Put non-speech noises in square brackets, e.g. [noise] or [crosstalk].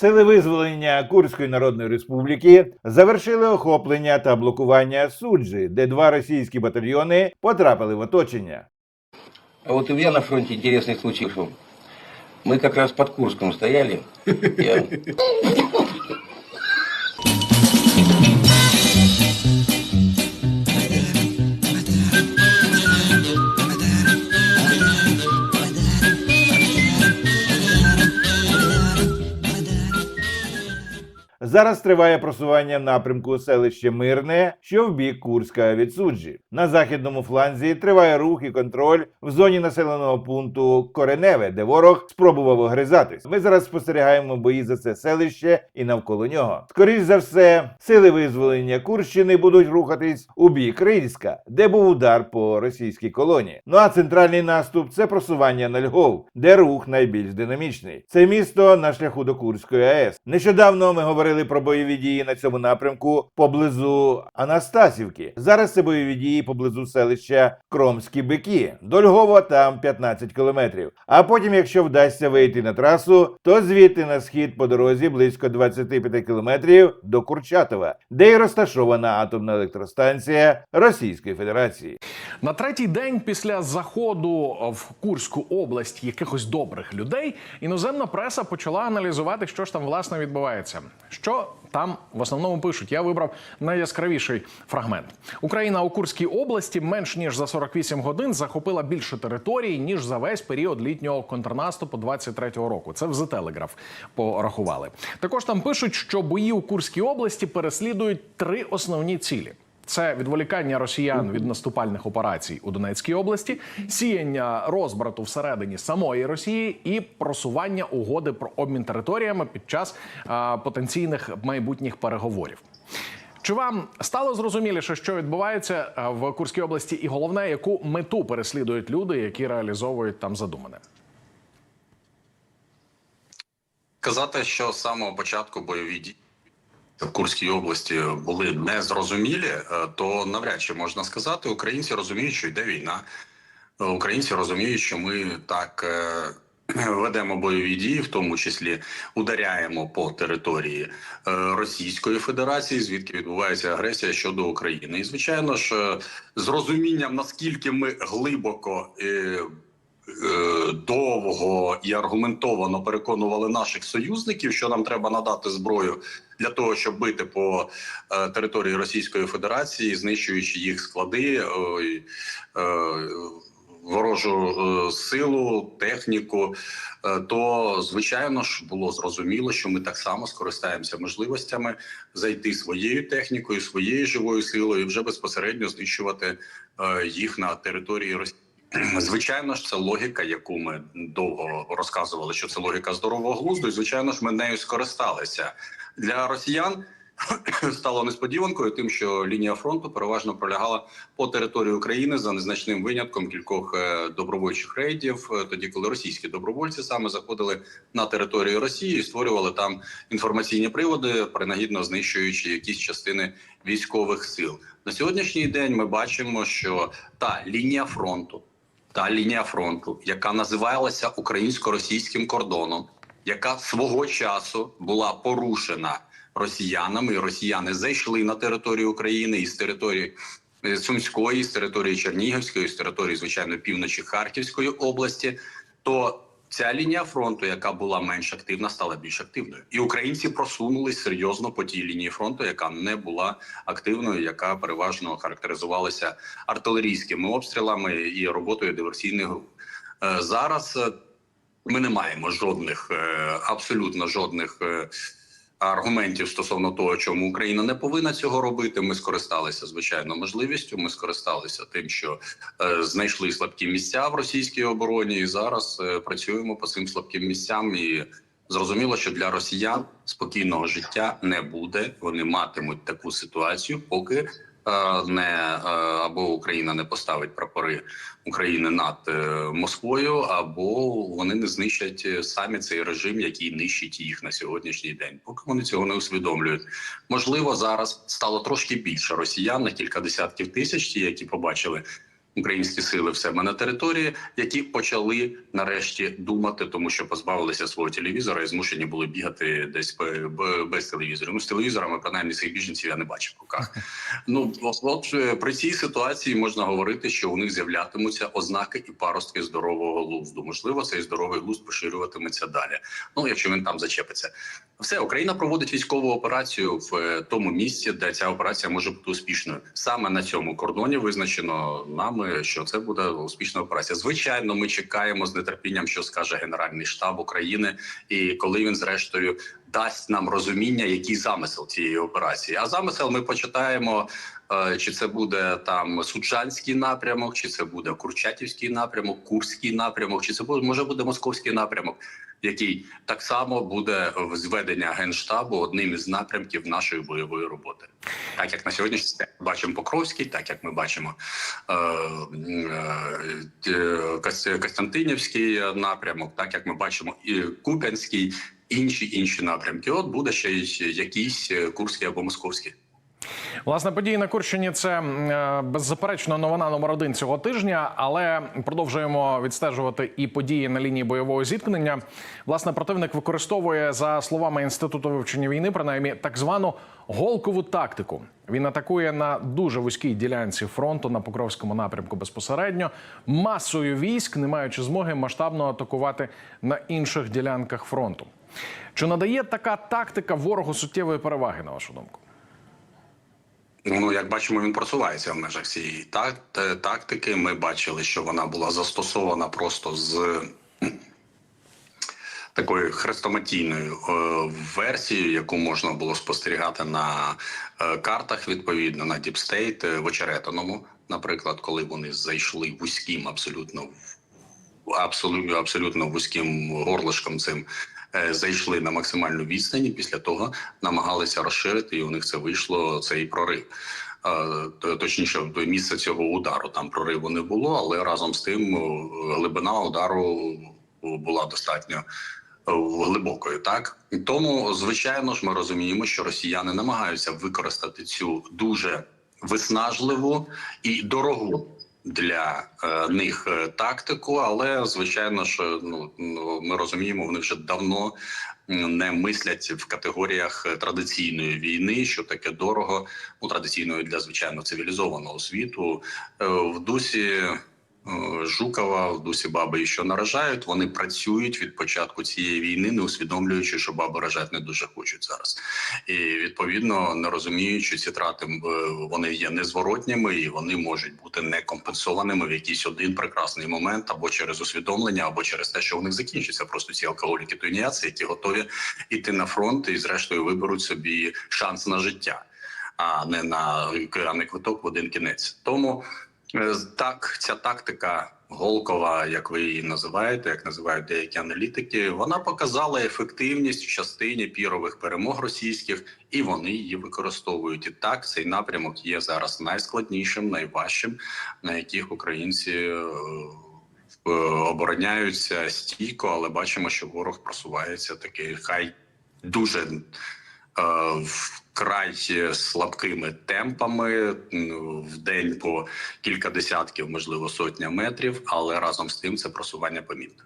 Сили визволення Курської Народної Республіки завершили охоплення та блокування суджі, де два російські батальйони потрапили в оточення. А от у я на фронті інтересний случай Ми якраз под Курском стояли. Я- Зараз триває просування в напрямку селище Мирне, що в бік Курська від суджі. На західному фланзі триває рух і контроль в зоні населеного пункту Кореневе, де ворог спробував огризатись. Ми зараз спостерігаємо бої за це селище і навколо нього. Скоріш за все, сили визволення Курщини будуть рухатись у бік Рильська, де був удар по російській колонії. Ну а центральний наступ це просування на Львов, де рух найбільш динамічний. Це місто на шляху до Курської АЕС. Нещодавно ми говорили про бойові дії на цьому напрямку поблизу Анастасівки. Зараз це бойові дії поблизу селища Кромські Бики. До Львова там 15 кілометрів. А потім, якщо вдасться вийти на трасу, то звідти на схід по дорозі близько 25 кілометрів до Курчатова, де й розташована атомна електростанція Російської Федерації. На третій день після заходу в Курську область якихось добрих людей іноземна преса почала аналізувати, що ж там власне відбувається. Що там в основному пишуть? Я вибрав найяскравіший фрагмент. Україна у Курській області менш ніж за 48 годин захопила більше територій ніж за весь період літнього контрнаступу 23-го року. Це в The Telegraph порахували. Також там пишуть, що бої у Курській області переслідують три основні цілі. Це відволікання росіян від наступальних операцій у Донецькій області, сіяння розбрату всередині самої Росії і просування угоди про обмін територіями під час а, потенційних майбутніх переговорів. Чи вам стало зрозуміліше, що відбувається в Курській області, і головне, яку мету переслідують люди, які реалізовують там задумане? Казати, що з самого початку бойові дії в Курській області були незрозумілі, е, то навряд чи можна сказати. Українці розуміють, що йде війна. Е, Українці розуміють, що ми так е, [clears throat] ведемо бойові дії, в тому числі ударяємо по території Російської Федерації, звідки відбувається агресія щодо України. І звичайно ж, з розумінням наскільки ми глибоко. Е, довго і аргументовано переконували наших союзників, що нам треба надати зброю для того, щоб бити по е, території Російської Федерації, знищуючи їх склади, е, ворожу силу, техніку. То звичайно ж було зрозуміло, що ми так само скористаємося можливостями зайти своєю технікою, своєю живою силою, і вже безпосередньо знищувати їх на території Росії. [clears throat] Звичайно ж, це логіка, яку ми довго розказували, що це логіка здорового глузду, і звичайно ж, ми нею скористалися для росіян. [clears throat] Стало несподіванкою, тим, що лінія фронту переважно пролягала по території України за незначним винятком кількох е, добровольчих рейдів, е, тоді коли російські добровольці саме заходили на територію Росії і створювали там інформаційні приводи, принагідно знищуючи якісь частини військових сил. На сьогоднішній день ми бачимо, що та лінія фронту, та лінія фронту, яка називалася українсько-російським кордоном, яка свого часу була порушена росіянами, росіяни зайшли на територію України із території е, Сумської, з території Чернігівської, з території, звичайно, півночі Харківської області, то ця лінія фронту, яка була менш активна, стала більш активною, і українці просунулись серйозно по тій лінії фронту, яка не була активною, яка переважно характеризувалася артилерійськими обстрілами і роботою диверсійних груп. Е, Зараз е, ми не маємо жодних, е, абсолютно жодних. Аргументів стосовно того, чому Україна не повинна цього робити, ми скористалися звичайно можливістю. Ми скористалися тим, що е, знайшли слабкі місця в російській обороні, і зараз е, працюємо по цим слабким місцям. І зрозуміло, що для росіян спокійного життя не буде. Вони матимуть таку ситуацію, поки не е, або Україна не поставить прапори України над е, Москвою, або вони не знищать е, самі цей режим, який нищить їх на сьогоднішній день. Поки вони цього не усвідомлюють. Можливо, зараз стало трошки більше росіян на кілька десятків тисяч, ті, які побачили українські сили в себе на території, які почали нарешті думати, тому що позбавилися свого телевізора і змушені були бігати десь бе- бе- без телевізора. Ну з телевізорами, принаймні цих біженців я не бачив в руках. [laughs] Ну от, от е, при цій ситуації можна говорити, що у них з'являтимуться ознаки і паростки здорового глузду. Можливо, цей здоровий глузд поширюватиметься далі. Ну якщо він там зачепиться. Все, Україна проводить військову операцію в е, тому місці, де ця операція може бути успішною. Саме на цьому кордоні визначено нами, що це буде успішна операція. Звичайно, ми чекаємо з нетерпінням, що скаже Генеральний штаб України, і коли він зрештою дасть нам розуміння, який замисел цієї операції. А замисел ми почитаємо. е, Чи це буде там Суджанський напрямок, чи це буде Курчатівський напрямок, Курський напрямок, чи це буде може буде Московський напрямок, який так само буде в зведення генштабу одним із напрямків нашої бойової роботи, так як на сьогоднішній день бачимо Покровський, так як ми бачимо е, е, Костянтинівський напрямок, так як ми бачимо і Куп'янський, інші інші напрямки. От буде ще й якийсь Курський або Московський. Власне, події на Курщині це е, беззаперечно новина номер один цього тижня, але продовжуємо відстежувати і події на лінії бойового зіткнення. Власне, противник використовує за словами інституту вивчення війни, принаймні так звану голкову тактику. Він атакує на дуже вузькій ділянці фронту на Покровському напрямку безпосередньо масою військ, не маючи змоги масштабно атакувати на інших ділянках фронту. Чи надає така тактика ворогу суттєвої переваги, на вашу думку? Ну, як бачимо, він просувається в межах цієї тактики. Ми бачили, що вона була застосована просто з такою хрестоматійною е, версією, яку можна було спостерігати на е, картах, відповідно на Діпстейт в очеретиному, наприклад, коли вони зайшли вузьким абсолютно абсолютно абсолютно вузьким горлишком цим е, зайшли на максимальну відстань. і Після того намагалися розширити, і у них це вийшло цей прорив. Е, Точніше, до місця цього удару там прориву не було, але разом з тим е, глибина удару була достатньо е, глибокою. Так тому, звичайно ж, ми розуміємо, що росіяни намагаються використати цю дуже виснажливу і дорогу для е, них е, тактику, але звичайно ж, ну, ну ми розуміємо, вони вже давно не мислять в категоріях е, традиційної війни, що таке дорого, ну традиційної для звичайно цивілізованого світу в дусі. Е, Жукова дусі баби, що наражають, вони працюють від початку цієї війни, не усвідомлюючи, що баби рожати не дуже хочуть зараз, і відповідно не розуміючи, ці трати е, вони є незворотніми і вони можуть бути некомпенсованими в якийсь один прекрасний момент, або через усвідомлення, або через те, що у них закінчаться просто ці алкоголіки туніяці, які готові йти на фронт і зрештою виберуть собі шанс на життя, а не на квиток в один кінець. Тому так ця тактика. Голкова, як ви її називаєте, як називають деякі аналітики, вона показала ефективність в частині пірових перемог російських, і вони її використовують. І так цей напрямок є зараз найскладнішим, найважчим, на яких українці е, е, обороняються стійко, але бачимо, що ворог просувається такий, хай дуже е, вкрай слабкими темпами в день по кілька десятків, можливо, сотня метрів, але разом з тим це просування помітне.